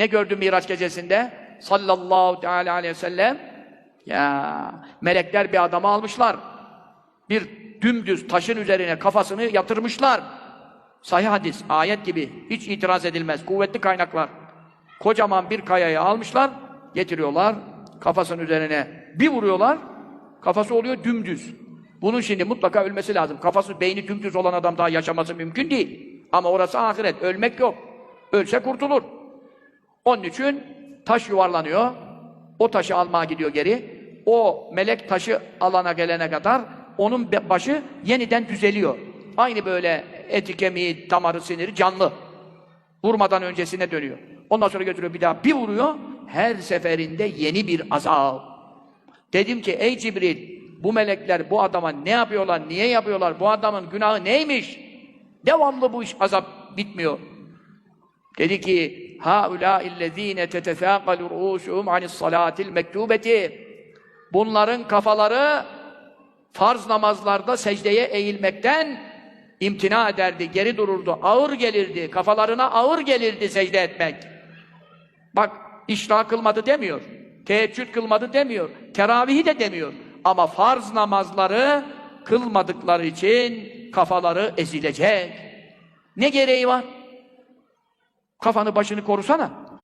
Ne gördü Miraç gecesinde? Sallallahu teala aleyhi ve sellem. Ya melekler bir adamı almışlar. Bir dümdüz taşın üzerine kafasını yatırmışlar. Sahih hadis, ayet gibi. Hiç itiraz edilmez. Kuvvetli kaynaklar. Kocaman bir kayayı almışlar, getiriyorlar. Kafasının üzerine bir vuruyorlar. Kafası oluyor dümdüz. Bunun şimdi mutlaka ölmesi lazım. Kafası, beyni dümdüz olan adam daha yaşaması mümkün değil. Ama orası ahiret. Ölmek yok. Ölse kurtulur. Onun için taş yuvarlanıyor. O taşı almaya gidiyor geri. O melek taşı alana gelene kadar onun başı yeniden düzeliyor. Aynı böyle eti, kemiği, damarı, siniri canlı. Vurmadan öncesine dönüyor. Ondan sonra götürüyor bir daha bir vuruyor. Her seferinde yeni bir azap. Dedim ki ey Cibril bu melekler bu adama ne yapıyorlar, niye yapıyorlar, bu adamın günahı neymiş? Devamlı bu iş azap bitmiyor. Dedi ki haula illezine tetefakalu ruusuhum anis salatil mektubeti. Bunların kafaları farz namazlarda secdeye eğilmekten imtina ederdi, geri dururdu, ağır gelirdi, kafalarına ağır gelirdi secde etmek. Bak, işra kılmadı demiyor, teheccüd kılmadı demiyor, teravihi de demiyor. Ama farz namazları kılmadıkları için kafaları ezilecek. Ne gereği var? Kafanı başını korusana.